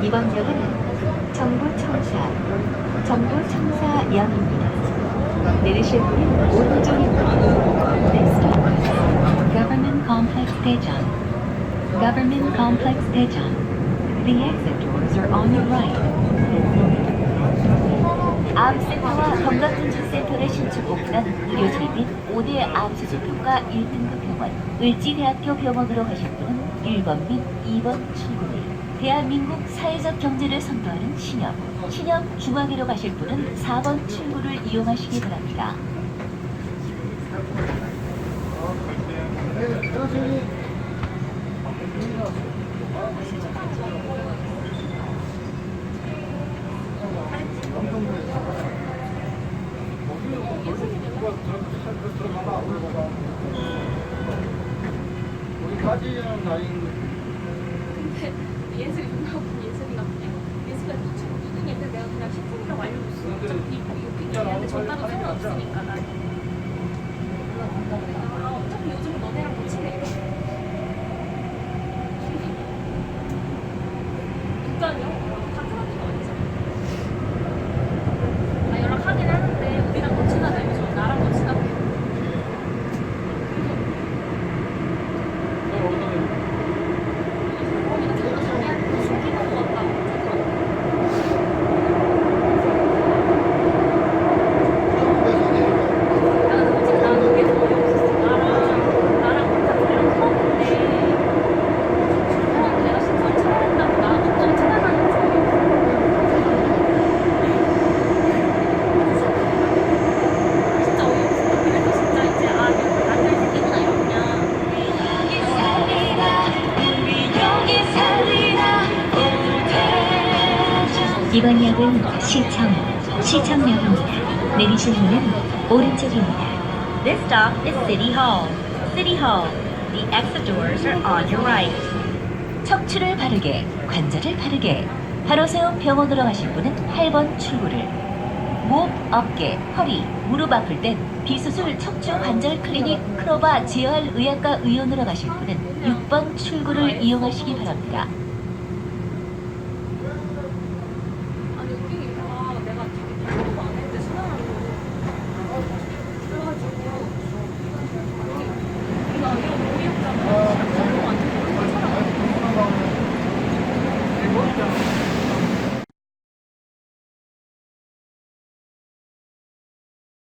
이번 역은 정부청사, 정부청사역입니다. 내리실 문은 오른쪽입니다. Next stop is Government Complex 대전. Government Complex 대전. The exit doors are on your right. 암센터와 건강검진센터를 신축 오픈한 의료진 및 5대 암수술평가 1등급 병원 을지대학교 병원으로 가실 분은 1번 및 2번 출구를 대한민국 사회적 경제를 선도하는 신협 신협 중앙회로 가실 분은 4번 출구를 이용하시기 바랍니다. 우리 가지는 다행인 거 근데 예술이 나고 예술이가 그냥 예술이가 지금 이등인데 내가 그냥 신분이라고 알려줬어. 어차피 이거 얘한테 전달은 상관없으니까 난. 아 어차피 요즘 너네랑 못 친해. 국가요? 같은 학교가 아니잖아. 나 연락하긴 하는데 우리랑 못 친하다 요즘 나랑 못 친하고. 너 어디다 거기가 자꾸 자기한테 숨기는 것 같다고. 나는 솔직히 나는 그게 더 어이없었어. 나랑 나랑 혼자들이랑 처음인데 처음 내가 신선 찾아낸다고 나 갑자기 찾아다니는 거 진짜 어이없어. 그래서 진짜 이제 아 이거 안될 새끼구나 이러냐. 이번 역은 시청, 시청역입니다. 내리실 문은 오른쪽입니다. This stop is City Hall. City Hall. The exit doors are on your right. 척추를 바르게, 관절을 바르게. 바로 세운 병원으로 가실 분은 8번 출구를. 목, 어깨, 허리, 무릎 아플 땐 비수술 척추 관절 클리닉 크로바 제어할 의학과 의원으로 가실 분은 6번 출구를 이용하시기 바랍니다.